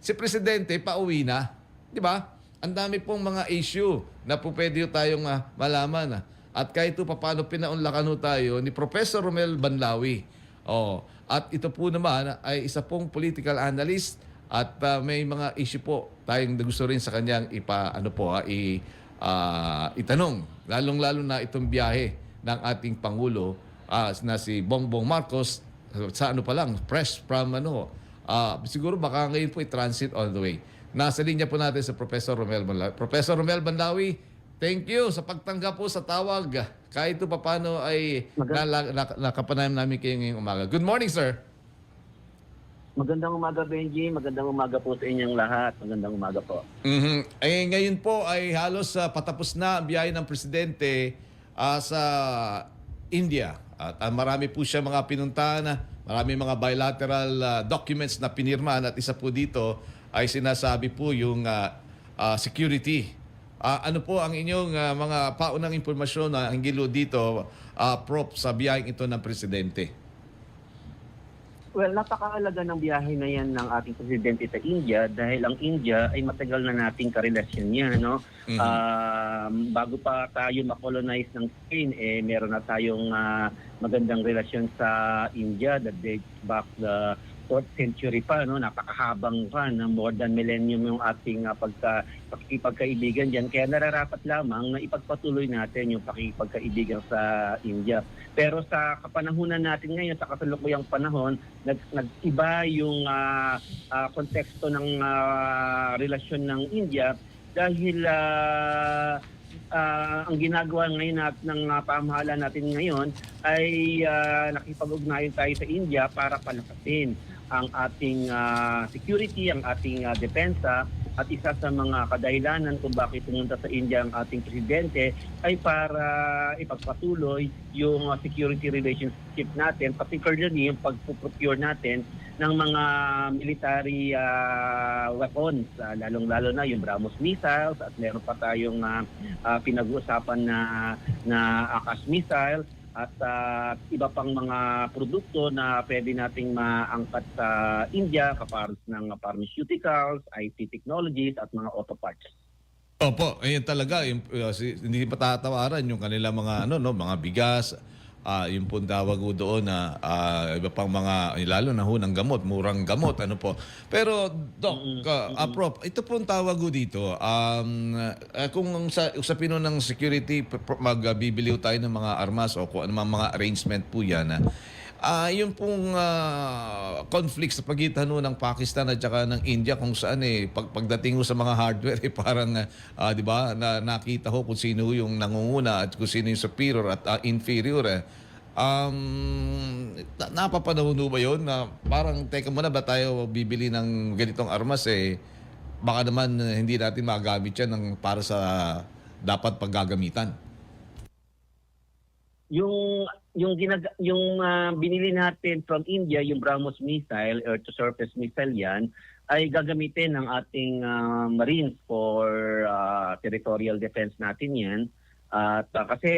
si Presidente pauwi na. Di ba? Ang dami pong mga issue na po pwede tayong ah, malaman. ah. At kahit ito paano pinaunlakan tayo ni Professor Romel Banlawi. Oh, at ito po naman ay isa pong political analyst at ah, may mga issue po tayong gusto rin sa kanyang ipa ano po ah, i ah, itanong lalong-lalo na itong biyahe ng ating pangulo ah, na si Bongbong Marcos sa ano pa lang fresh from ano ah, siguro baka ngayon po i-transit on the way. Nasa linya po natin sa Professor Romel Banlawi. Professor Romel Banlawi, thank you sa pagtanggap po sa tawag. Kahit ito paano ay nala- nak- nakapanayam namin kayo ngayong umaga. Good morning, sir. Magandang umaga, Benji. Magandang umaga po sa inyong lahat. Magandang umaga po. Mhm. Eh, ngayon po ay halos ah, patapos na ang biyahe ng presidente ah, sa India. At ah, marami po siya mga pinuntahan, na marami mga bilateral ah, documents na pinirmahan at isa po dito ay sinasabi po yung ah, ah, security. Ah, ano po ang inyong ah, mga paunang impormasyon na hinggilo dito, ah, Prof, sa biyaheng ito ng presidente? Well, napakaalaga ng biyahe na yan ng ating presidente sa India dahil ang India ay matagal na nating karelasyon niya, no? Mhm. Um, bago pa tayo makolonize ng Spain, eh, meron na tayong ah, magandang relasyon sa India that dates back the 4th century pa, no? Napakahabang pa, na more than millennium yung ating uh, pagka, pakikipagkaibigan dyan. Kaya nararapat lamang na ipagpatuloy natin yung pakikipagkaibigan sa India. Pero sa kapanahunan natin ngayon, sa kasalukuyang panahon, nag, nag-iba yung ah, ah, konteksto ng ah, relasyon ng India dahil ah, ah, ang ginagawa ngayon nat, ng ah, pamahalaan natin ngayon ay ah, nakipag-ugnayan tayo sa India para palakasin ang ating ah, security, ang ating ah, depensa at isa sa mga kadahilanan kung bakit pumunta sa India ang ating presidente ay para ipagpatuloy yung uh, security relationship natin, particularly yung pagpuprocure natin ng mga military uh, weapons, uh, lalong-lalo na yung BrahMos missiles at meron pa tayong uh, uh, pinag-uusapan na, na ACAS missile at uh, iba pang mga produkto na pwede nating maangkat sa India kapares ng pharmaceuticals, IT technologies at mga auto parts. Opo, ayun talaga, yung, uh, si- hindi patatawaran yung kanilang mga ano no, mga bigas, ah yung po tawag ko doon na ah, iba pang mga lalo na ho ng gamot, murang gamot ano po. Pero doc, ah, ah, Prof, ito po ang tawag ko dito. Um ah, kung sa usapin ng security magbibili ho tayo ng mga armas o kung ano mga arrangement po 'yan. ah, Ah, yung pong ah, conflict sa pagitan ho ng Pakistan at saka ng India kung saan eh pag, pagdating ho sa mga hardware eh parang ah, 'di ba na nakita ho kung sino yung nangunguna at kung sino yung superior at ah, inferior eh. Um, na, napapanahon ho ba yun na parang teka muna ba tayo bibili ng ganitong armas eh baka naman eh, hindi natin magamit yan ng para sa dapat paggagamitan. Yung yung ginag yung ah, binili natin from India yung BrahMos missile air to surface missile yan ay gagamitin ng ating ah, Marines for ah, territorial defense natin yan at ah, kasi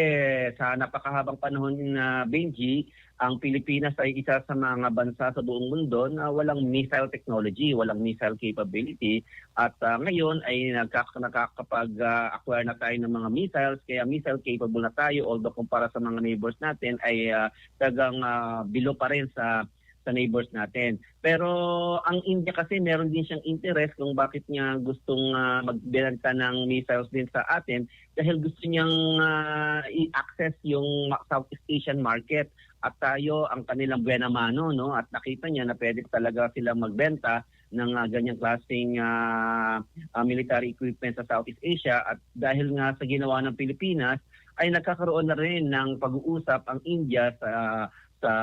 sa napakahabang panahon na Benji ang Pilipinas ay isa sa mga bansa sa buong mundo na walang missile technology, walang missile capability. At ah, ngayon ay nagkak- nakakapag-acquire na tayo ng mga missiles kaya missile capable na tayo although kumpara sa mga neighbors natin ay uh, tagang ah, below pa rin sa sa neighbors natin. Pero ang India kasi meron din siyang interest kung bakit niya gustong ah, magbenta ng missiles din sa atin dahil gusto niyang ah, i-access yung Southeast Asian market. At tayo ang kanilang buena mano no? At nakita niya na pwede talaga silang magbenta ng ah, ganyang klaseng ah, ah, military equipment sa Southeast Asia. At dahil nga sa ginawa ng Pilipinas ay nagkakaroon na rin ng pag-uusap ang India sa sa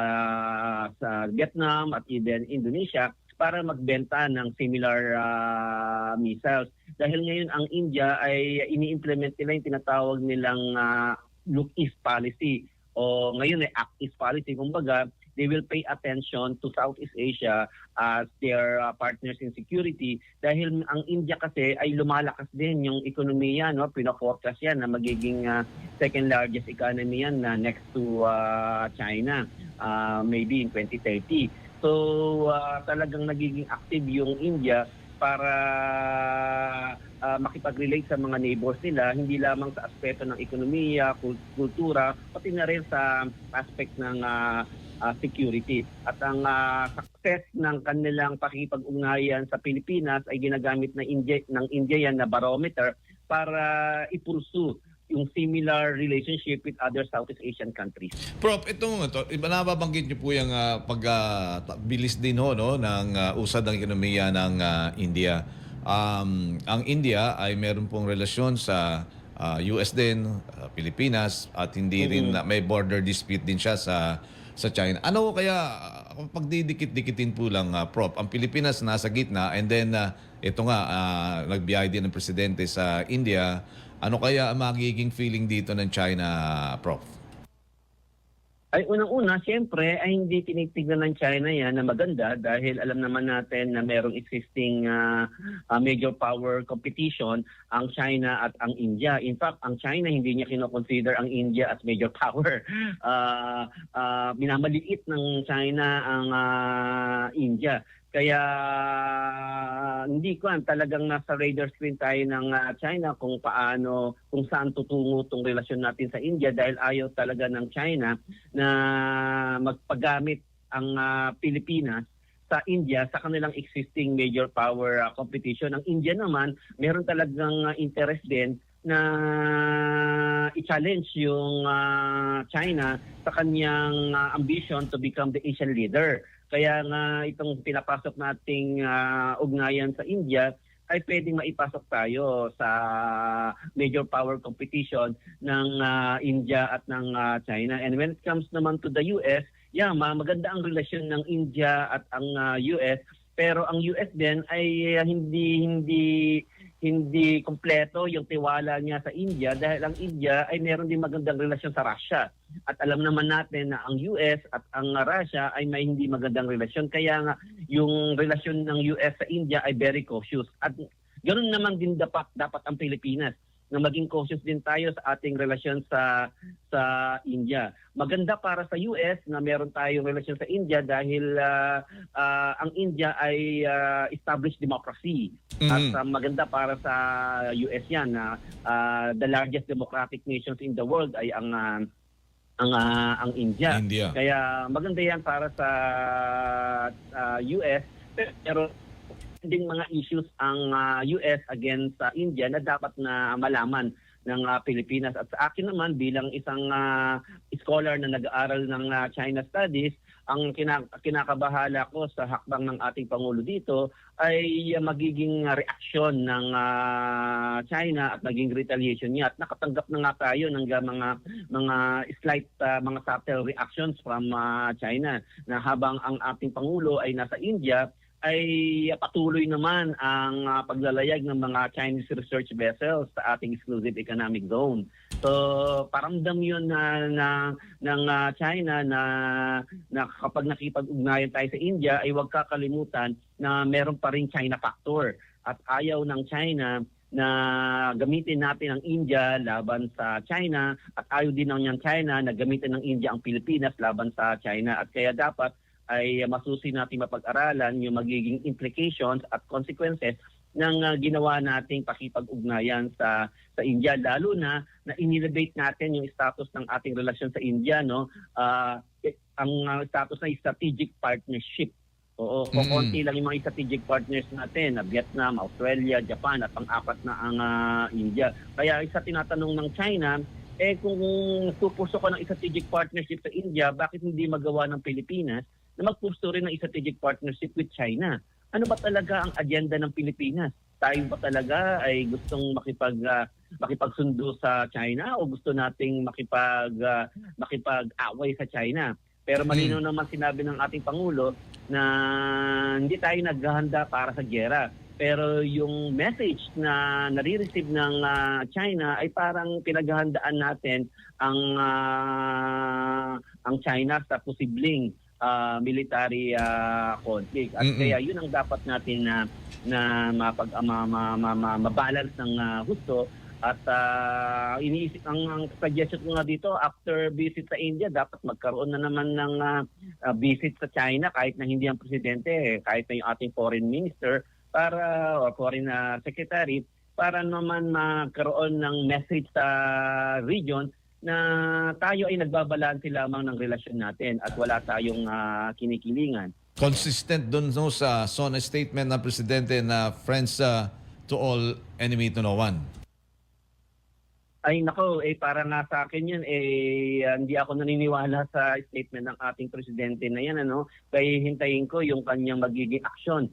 sa Vietnam at even Indonesia para magbenta ng similar ah, missiles. Dahil ngayon ang India ay ini-implement nila yung tinatawag nilang ah, look east policy o ngayon ay act east policy kumbaga they will pay attention to Southeast Asia as their uh, partners in security. Dahil ang India kasi ay lumalakas din yung ekonomiya no? Pina-forecast yan na magiging uh, second largest economy yan na next to uh, China uh, maybe in 2030 so uh, talagang nagiging active yung India para ah, makipag-relate sa mga neighbors nila, hindi lamang sa aspeto ng ekonomiya, kul- kultura, pati na rin sa aspect ng ah, ah, security. At ang ah, success ng kanilang pakipag-ugnayan sa Pilipinas ay ginagamit na India, ng India yan na barometer para ipursu yung similar relationship with other Southeast Asian countries. Prof, itong ito, iba nababanggit niyo po yung pag ah, ta- bilis din ho no ng ah, usad ng ekonomiya ng ah, India. Um, ang India ay meron pong relasyon sa ah, US din, ah, Pilipinas at hindi rin na, may border dispute din siya sa sa China. Ano kaya ah, pag didikit-dikitin po lang ah, Prof, ang Pilipinas nasa gitna and then ah, ito nga ah, nagbiyahe din ng presidente sa India. Ano kaya ang magiging feeling dito ng China, Prof? Ay unang-una, siyempre, ay hindi tinitignan ng China yan na maganda dahil alam naman natin na merong existing ah, ah, major power competition ang China at ang India. In fact, ang China hindi niya kinoconsider ang India as major power. Ah, ah, minamaliit ng China ang ah, India. Kaya hindi ko alam, talagang nasa radar screen tayo ng ah, China kung paano, kung saan tutungo tong relasyon natin sa India dahil ayaw talaga ng China na magpagamit ang ah, Pilipinas sa India sa kanilang existing major power ah, competition. Ang India naman, meron talagang ah, interest din na i-challenge yung ah, China sa kanyang ah, ambition to become the Asian leader. Kaya nga itong pinapasok nating ah, ugnayan sa India ay pwedeng maipasok tayo sa major power competition ng ah, India at ng ah, China. And when it comes naman to the US, yeah, ma- maganda ang relasyon ng India at ang ah, US, pero ang US din ay hindi hindi hindi kompleto yung tiwala niya sa India dahil ang India ay meron din magandang relasyon sa Russia. At alam naman natin na ang US at ang Russia ay may hindi magandang relasyon. Kaya nga yung relasyon ng US sa India ay very cautious. At ganoon naman din dapat dapat ang Pilipinas na maging cautious din tayo sa ating relasyon sa sa India. Maganda para sa US na meron tayong relasyon sa India dahil ah, ah, ang India ay ah, established democracy. At Mhm. ah, maganda para sa US yan na ah, the largest democratic nations in the world ay ang ah, ang ah, ang India. India. Kaya maganda yan para sa ah, US pero ding mga issues ang ah, US against sa India na dapat na malaman ng ah, Pilipinas. At sa akin naman bilang isang ah, scholar na nag-aaral ng ah, China Studies ang kina- kinakabahala ko sa hakbang ng ating pangulo dito ay magiging reaksyon ng ah, China at maging retaliation niya. At nakatanggap na nga tayo ng ga- mga mga slight ah, mga subtle reactions from ah, China na habang ang ating pangulo ay nasa India ay patuloy naman ang ah, paglalayag ng mga Chinese research vessels sa ating exclusive economic zone. So paramdam 'yun na, na ng ah, China na na kapag nakipag-ugnayan tayo sa India ay huwag kakalimutan na meron pa ring China factor at ayaw ng China na gamitin natin ang India laban sa China at ayaw din ng China na gamitin ng India ang Pilipinas laban sa China at kaya dapat ay masusi natin mapag-aralan yung magiging implications at consequences ng ah, ginawa nating pakipag-ugnayan sa sa India lalo na na inelevate natin yung status ng ating relasyon sa India no eh, ang ah, status na strategic partnership Oo, Mm. kukunti lang yung mga strategic partners natin na Vietnam, Australia, Japan at pang-apat na ang ah, India. Kaya isa tinatanong ng China, eh kung pupurso ka ng strategic partnership sa India, bakit hindi magawa ng Pilipinas na magpurso rin ng strategic partnership with China? Ano ba talaga ang agenda ng Pilipinas? Tayo ba talaga ay gustong makipag ah, makipagsundo sa China o gusto nating makipag ah, makipag-away sa China? Pero malinaw naman sinabi ng ating pangulo na hindi tayo naghahanda para sa gera. Pero yung message na nare-receive ng ah, China ay parang pinaghahandaan natin ang ah, ang China sa posibleng ah, military ah, conflict. At Mm-mm. kaya yun ang dapat natin na na mapag ma, ma, ma, ma- mabalance ng ah, husto at ah, iniisip ang, ang suggestion ko nga dito after visit sa India dapat magkaroon na naman ng ah, visit sa China kahit na hindi ang presidente kahit na yung ating foreign minister para or foreign uh, secretary para naman magkaroon ng message sa region na tayo ay nagbabalanse lamang ng relasyon natin at wala tayong ah, kinikilingan. Consistent dun no, sa SONA statement ng Presidente na friends uh, to all, enemy to no one. Ay nako, eh para nga sa akin yan, eh hindi ako naniniwala sa statement ng ating presidente na yan. Ano? Kaya hintayin ko yung kanyang magiging aksyon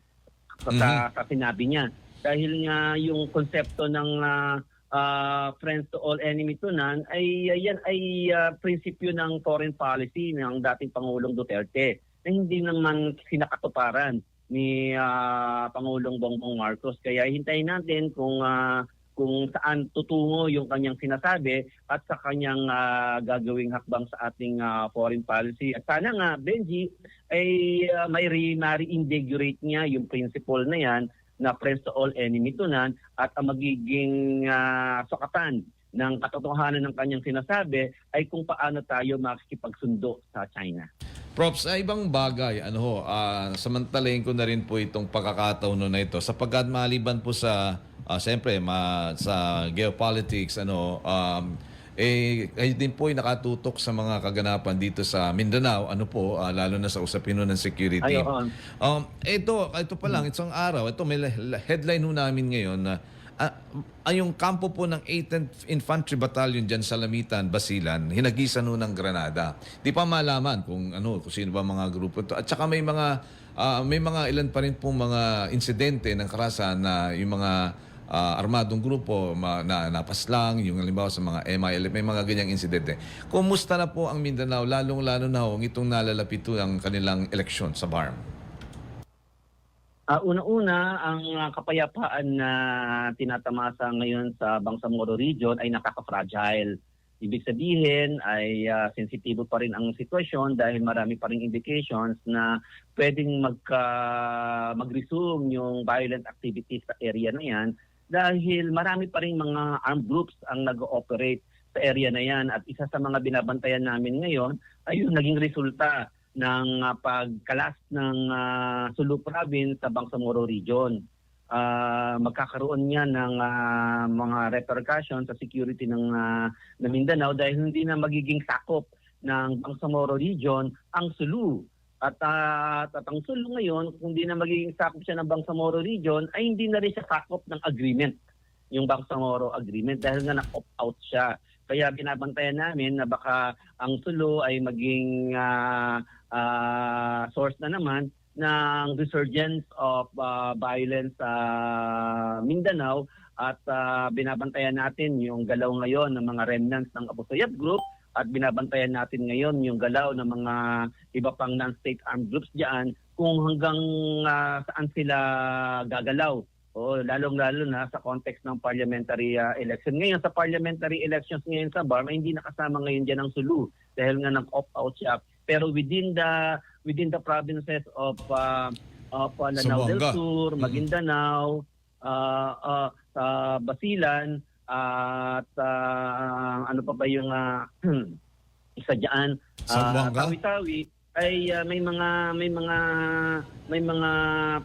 sa, sa, sa sinabi niya. Dahil nga yung konsepto ng ah, ah, friends to all, enemy to none, ay yan ay ah, prinsipyo ng foreign policy ng dating Pangulong Duterte na hindi naman sinakatuparan ni ah, Pangulong Bongbong Marcos. Kaya hintayin natin kung ah, kung saan tutungo yung kanyang sinasabi at sa kanyang ah, gagawing hakbang sa ating ah, foreign policy. At sana nga, Benji, ay ah, may re- ma-reinvigorate niya yung principle na yan na friends to all, enemy to none at ang magiging ah, sukatan ng katotohanan ng kanyang sinasabi ay kung paano tayo makikipagsundo sa China. Props, sa ibang bagay, ano ho, ah, samantalahin ko na rin po itong pagkakataon na ito sapagkat maliban po sa, ah, siyempre, ma, sa geopolitics, ano, um, eh, kayo din po ay nakatutok sa mga kaganapan dito sa Mindanao, ano po, ah, lalo na sa usapin ng security. Ay. Um, ito, ito pa lang, isang araw, ito may headline ho namin ngayon na ah, ah, yung kampo po ng 8th Infantry Battalion dyan sa Lamitan, Basilan, hinagisan ho ng Granada. Di pa malaman kung ano, kung sino ba mga grupo ito. At saka may mga ah, may mga ilan pa rin pong mga insidente ng karasan na yung mga ah, armadong grupo ma, na napaslang, yung halimbawa sa mga MILF, may mga ganyang insidente. Kumusta na po ang Mindanao, lalong-lalo na ho, itong nalalapit ho ang kanilang eleksyon sa BARM? Ah, una-una, ang ah, kapayapaan na tinatamasa ngayon sa Bangsamoro region ay nakaka-fragile. Ibig sabihin ay ah, sensitibo pa rin ang sitwasyon dahil marami pa rin indications na pwedeng magka, mag-resume yung violent activities sa area na yan dahil marami pa rin mga armed groups ang nag-ooperate sa area na yan at isa sa mga binabantayan namin ngayon ay yung naging resulta ng ah, pagkalas ng ah, Sulu province sa Bangsamoro region. Ah, magkakaroon niya ng ah, mga repercussions sa security ng, ah, ng Mindanao dahil hindi na magiging sakop ng Bangsamoro region ang Sulu. At, ah, at Sulu ngayon, kung hindi na magiging sakop siya ng Bangsamoro region, ay hindi na rin siya sakop ng agreement, yung Bangsamoro agreement dahil nga na-opt-out siya. Kaya binabantayan namin na baka ang Sulu ay maging ah, ah, source na naman ng resurgence of ah, violence sa Mindanao at ah, binabantayan natin yung galaw ngayon ng mga remnants ng Abu Sayyaf Group at binabantayan natin ngayon yung galaw ng mga iba pang non-state armed groups diyan kung hanggang ah, saan sila gagalaw. O lalong-lalo na sa context ng parliamentary ah, election. Ngayon sa parliamentary elections ngayon sa BARM ay hindi nakasama ngayon diyan ang Sulu dahil nga nag-opt-out siya. Pero within the within the provinces of uh, of uh, Lanao del. Sur, Mhm. Maguindanao, uh, uh, sa Basilan at uh, ano pa ba yung uh, isa diyan Zamboanga? Tawi-Tawi ay uh, may mga may mga may mga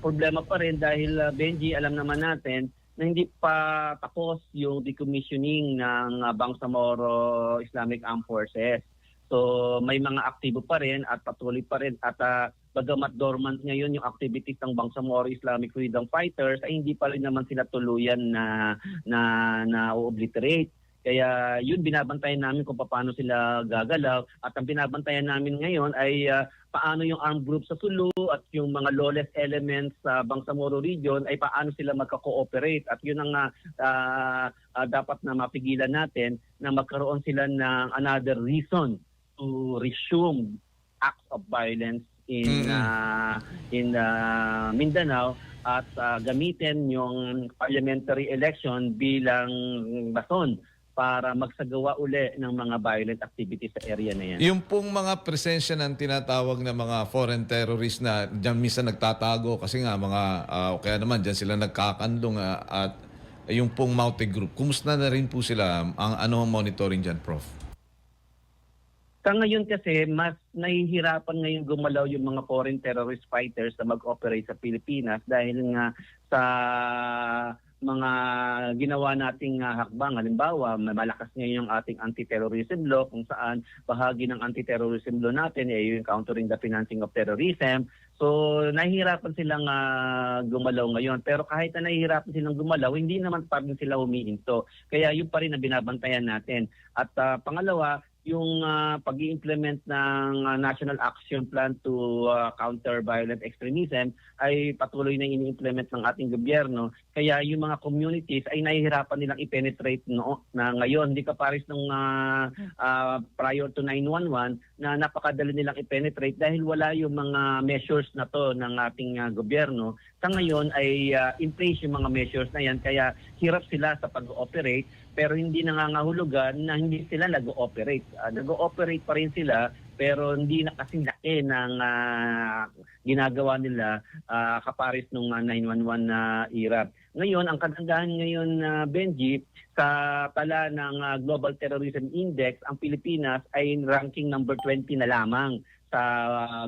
problema pa rin dahil uh, Benji alam naman natin na hindi pa tapos yung decommissioning ng uh, Bangsamoro Islamic Armed Forces. So may mga aktibo pa rin at patuloy pa rin at uh, bagamat dormant ngayon yung activities ng Bangsamoro Islamic Freedom Fighters ay hindi pa rin naman sila tuluyan na na na obliterate. Kaya yun binabantayan namin kung paano sila gagalaw at ang binabantayan namin ngayon ay ah, paano yung armed group sa Sulu at yung mga lawless elements sa Bangsamoro region ay paano sila magka-cooperate at yun ang ah, ah, dapat na mapigilan natin na magkaroon sila ng another reason to resume acts of violence in Mm-mm. ah, in ah, Mindanao at ah, gamitin yung parliamentary election bilang baton para magsagawa uli ng mga violent activities sa area na yan. Yung pong mga presensya ng tinatawag na mga foreign terrorists na dyan minsan nagtatago kasi nga mga, o kaya naman dyan sila nagkakandong ah, at yung pong Maute Group, kumusta na rin po sila? Ang ano ang monitoring dyan, Prof? Sa ngayon kasi, mas nahihirapan ngayon gumalaw yung mga foreign terrorist fighters na mag-operate sa Pilipinas dahil nga sa mga ginawa nating uh, hakbang. Halimbawa, malakas ngayon yung ating anti-terrorism law kung saan bahagi ng anti-terrorism law natin ay yung countering the financing of terrorism. So, nahihirapan silang ah, gumalaw ngayon. Pero kahit na nahihirapan silang gumalaw, hindi naman pa sila humihinto. Kaya yun pa rin ang binabantayan natin. At ah, pangalawa, yung uh, pag implement ng ah, National Action Plan to ah, Counter Violent Extremism ay patuloy na ini-implement ng ating gobyerno. Kaya yung mga communities ay nahihirapan nilang i-penetrate no, na ngayon. Hindi ka pares nung ah, ah, prior to 911 na napakadali nilang i-penetrate dahil wala yung mga measures na to ng ating ah, gobyerno. Sa ngayon ay ah, in place yung mga measures na yan kaya hirap sila sa pag-ooperate pero hindi nangangahulugan na hindi sila nag-ooperate. Uh, nag-ooperate pa rin sila pero hindi na kasing laki ng ah, ginagawa nila ah, kaparis nung ah, 911 na era. Ngayon, ang kagandahan ngayon na Benji, sa tala ng ah, Global Terrorism Index, ang Pilipinas ay ranking number 20 na lamang sa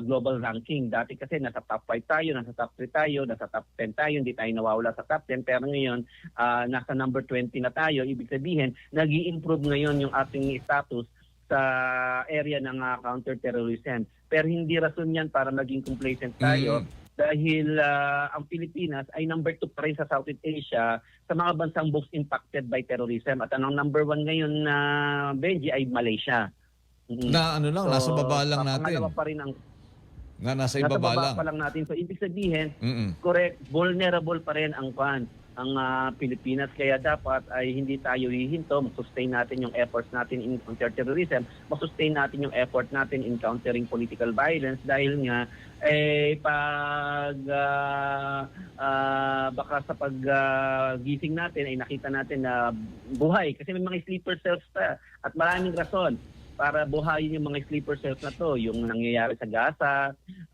global ranking. Dati kasi nasa top 5 tayo, nasa top 3 tayo, nasa top 10 tayo, hindi tayo nawawala sa top 10. Pero ngayon, ah, nasa number 20 na tayo. Ibig sabihin, nag improve ngayon yung ating status sa area ng ah, counter-terrorism. Pero hindi rason yan para maging complacent tayo. Mm. Dahil ah, ang Pilipinas ay number 2 pa rin sa Southeast Asia sa mga bansang most impacted by terrorism. At ang number 1 ngayon na Benji ay Malaysia. Na ano lang, nasa So, baba lang natin. pa rin ang Na nasa nasa ibaba baba lang. pa lang natin. So ibig sabihin, Mm-mm. correct, vulnerable pa rin ang kwan ang ah, Pilipinas kaya dapat ay hindi tayo hihinto, mag-sustain natin yung efforts natin in counterterrorism, mag-sustain natin yung effort natin in countering political violence dahil nga eh pag ah, ah, baka sa pag ah, gising natin ay nakita natin na buhay kasi may mga sleeper cells pa at maraming rason para buhayin yung mga sleeper cells na to, yung nangyayari sa Gaza,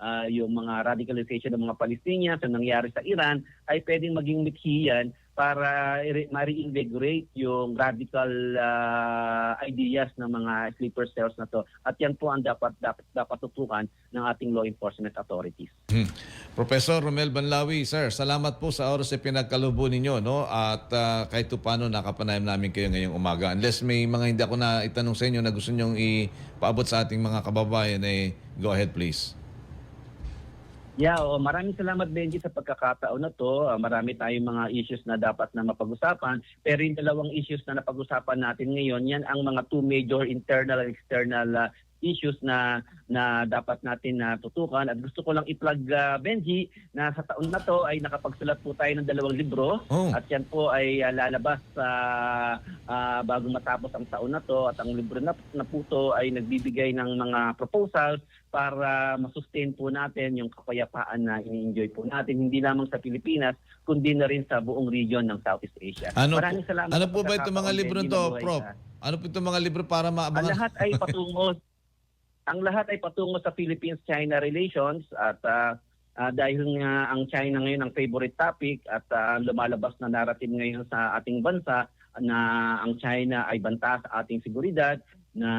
ah, yung mga radicalization ng mga Palestinians, yung nangyayari sa Iran, ay pwedeng maging mithi yan para ma-reinvigorate yung radical ah, ideas ng mga sleeper cells na to. At yan po ang dapat dapat dapat tutukan ng ating law enforcement authorities. Hmm. Professor Romel Banlawi, sir, salamat po sa oras na pinagkalubo ninyo. No? At ah, kahit paano nakapanayam namin kayo ngayong umaga. Unless may mga hindi ako na itanong sa inyo na gusto nyong ipaabot sa ating mga kababayan, eh, go ahead please. Yeah, oh, maraming salamat Benji sa pagkakataon na to. Ah, marami tayong mga issues na dapat na mapag-usapan. Pero yung dalawang issues na napag-usapan natin ngayon, yan ang mga two major internal and external ah, issues na na dapat natin na tutukan at gusto ko lang i-plug ah, Benji na sa taon na to ay nakapagsulat po tayo ng dalawang libro Oh. at yan po ay ah, lalabas sa ah, bago matapos ang taon na to at ang libro na, na po to ay nagbibigay ng mga proposals para masustain po natin yung kapayapaan na ini-enjoy po natin hindi lamang sa Pilipinas kundi na rin sa buong region ng Southeast Asia. Ano, Maraming salamat ano po ba itong mga libro to, Prof? Ano po itong mga libro para Ang maabangan? lahat ay patungo ang lahat ay patungo sa Philippines-China relations at ah, ah, dahil nga ang China ngayon ang favorite topic at ah, lumalabas na narrative ngayon sa ating bansa na ang China ay banta sa ating seguridad na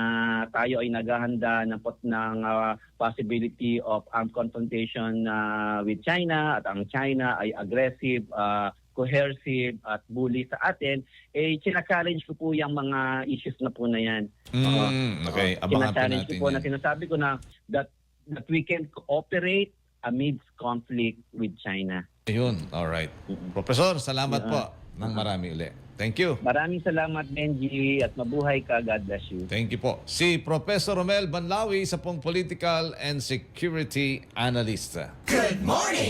tayo ay naghahanda ng, ng ah, possibility of armed confrontation ah, with China at ang China ay aggressive, ah, coercive at bully sa atin, eh china-challenge ko po yung mga issues na po na yan. Mm, okay, Uh, abangan po Tina-challenge natin ko po na yan. sinasabi ko na that that we can cooperate amidst conflict with China. Ayun, alright. Professor, salamat Yeah. po ng marami uli. Thank you. Maraming salamat Benji at mabuhay ka. God bless you. Thank you po. Si Professor Romel Banlawi, isa pong political and security analyst. Good morning!